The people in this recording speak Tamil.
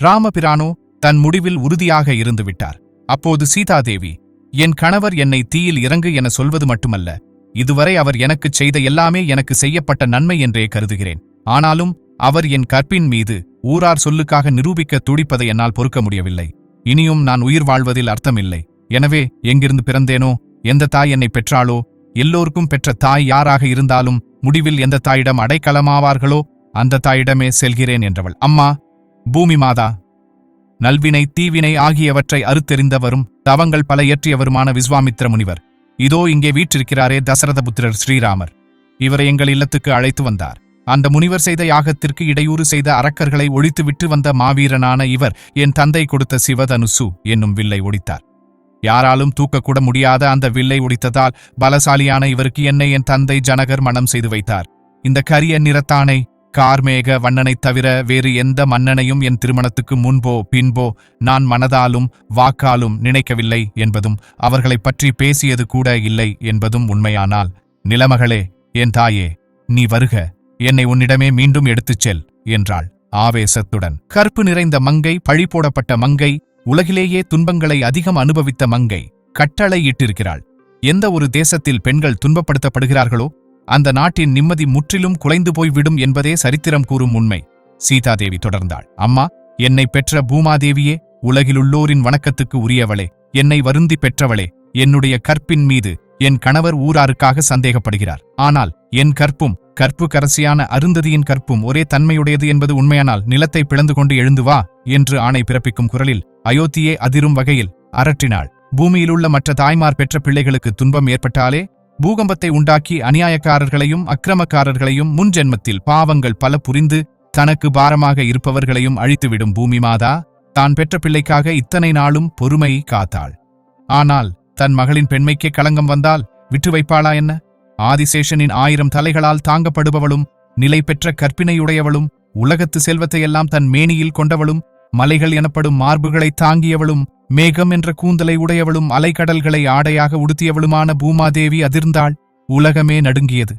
ராமபிரானோ தன் முடிவில் உறுதியாக இருந்துவிட்டார். அப்போது சீதாதேவி என் கணவர் என்னை தீயில் இறங்கு என சொல்வது மட்டுமல்ல. இதுவரை அவர் எனக்குச் செய்த எல்லாமே எனக்கு செய்யப்பட்ட நன்மை என்றே கருதுகிறேன். ஆனாலும் அவர் என் கற்பின் மீது ஊரார் சொல்லுக்காக நிரூபிக்க துடிப்பதை என்னால் பொறுக்க முடியவில்லை. இனியும் நான் உயிர் வாழ்வதில் அர்த்தமில்லை. எனவே எங்கிருந்து பிறந்தேனோ எந்த தாய் என்னை பெற்றாளோ எல்லோருக்கும் பெற்ற தாய் யாராக இருந்தாலும் முடிவில் எந்த தாயிடம் அடைக்கலமாவார்களோ அந்த தாயிடமே செல்கிறேன் என்றவள். அம்மா பூமி மாதா. நல்வினை தீவினை ஆகியவற்றை அறுத்தெறிந்தவரும் தவங்கள் பல இயற்றியவருமான விஸ்வாமித்திர முனிவர் இதோ இங்கே வீற்றிருக்கிறாரே தசரதபுத்திரர் ஸ்ரீராமர். இவரை எங்கள் இல்லத்துக்கு அழைத்து வந்தார். அந்த முனிவர் செய்த யாகத்திற்கு இடையூறு செய்த அரக்கர்களை ஒழித்துவிட்டு வந்த மாவீரனான இவர் என் தந்தை கொடுத்த சிவதனுசு என்னும் வில்லை ஒடித்தார். யாராலும் தூக்கக்கூட முடியாத அந்த வில்லை ஒடித்ததால் பலசாலியான இவருக்கு என்னை என் தந்தை ஜனகர் மனம் செய்து வைத்தார். இந்த கரிய நிறத்தானை கார்மேக வண்ணனைத் தவிர வேறு எந்த மன்னனையும் என் திருமணத்துக்கு முன்போ பின்போ நான் மனதாலும் வாக்காலும் நினைக்கவில்லை என்பதும் அவர்களைப் பற்றி பேசியது கூட இல்லை என்பதும் உண்மையானால். நிலமகளே என் தாயே நீ வருக. என்னை உன்னிடமே மீண்டும் எடுத்துச் செல் என்றாள் ஆவேசத்துடன். கற்பு நிறைந்த மங்கை பழி போடப்பட்ட மங்கை உலகிலேயே துன்பங்களை அதிகம் அனுபவித்த மங்கை கட்டளை இட்டிருக்கிறாள். எந்த ஒரு தேசத்தில் பெண்கள் துன்பப்படுத்தப்படுகிறார்களோ அந்த நாட்டின் நிம்மதி முற்றிலும் குலைந்து போய்விடும் என்பதே சரித்திரம் கூறும் உண்மை. சீதாதேவி தொடர்ந்தாள். அம்மா என்னை பெற்ற பூமாதேவியே உலகிலுள்ளோரின் வணக்கத்துக்கு உரியவளே என்னை வருந்தி பெற்றவளே என்னுடைய கற்பின் மீது என் கணவர் ஊராருக்காக சந்தேகப்படுகிறார். ஆனால் என் கற்பும் கற்புக்கரசியான அருந்ததியின் கற்பும் ஒரே தன்மையுடையது என்பது உண்மையானால் நிலத்தை பிளந்து கொண்டு எழுந்து வா என்று ஆணை பிறப்பிக்கும் குரலில் அயோத்தியே அதிரும் வகையில் அரற்றினாள் பூமியிலுள்ள மற்ற தாய்மார் பெற்ற பிள்ளைகளுக்கு துன்பம் ஏற்பட்டாலே பூகம்பத்தை உண்டாக்கி அநியாயக்காரர்களையும் அக்கிரமக்காரர்களையும் முன்ஜென்மத்தில் பாவங்கள் பல புரிந்து தனக்கு பாரமாக இருப்பவர்களையும் அழித்துவிடும் பூமி மாதா தான் பெற்ற பிள்ளைக்காக இத்தனை நாளும் பொறுமை காத்தாள். ஆனால் தன் மகளின் பெண்மைக்கே களங்கம் வந்தால் விட்டு வைப்பாளா என்ன? ஆதிசேஷனின் ஆயிரம் தலைகளால் தாங்கப்படுபவளும் நிலை பெற்ற கற்பினையுடையவளும் உலகத்து செல்வத்தையெல்லாம் தன் மேனியில் கொண்டவளும் மலைகள் எனப்படும் மார்புகளை தாங்கியவளும் மேகம் என்ற கூந்தலை உடையவளும் அலைக்கடல்களை ஆடையாக உடுத்தியவளுமான பூமாதேவி அதிர்ந்தாள். உலகமே நடுங்கியது.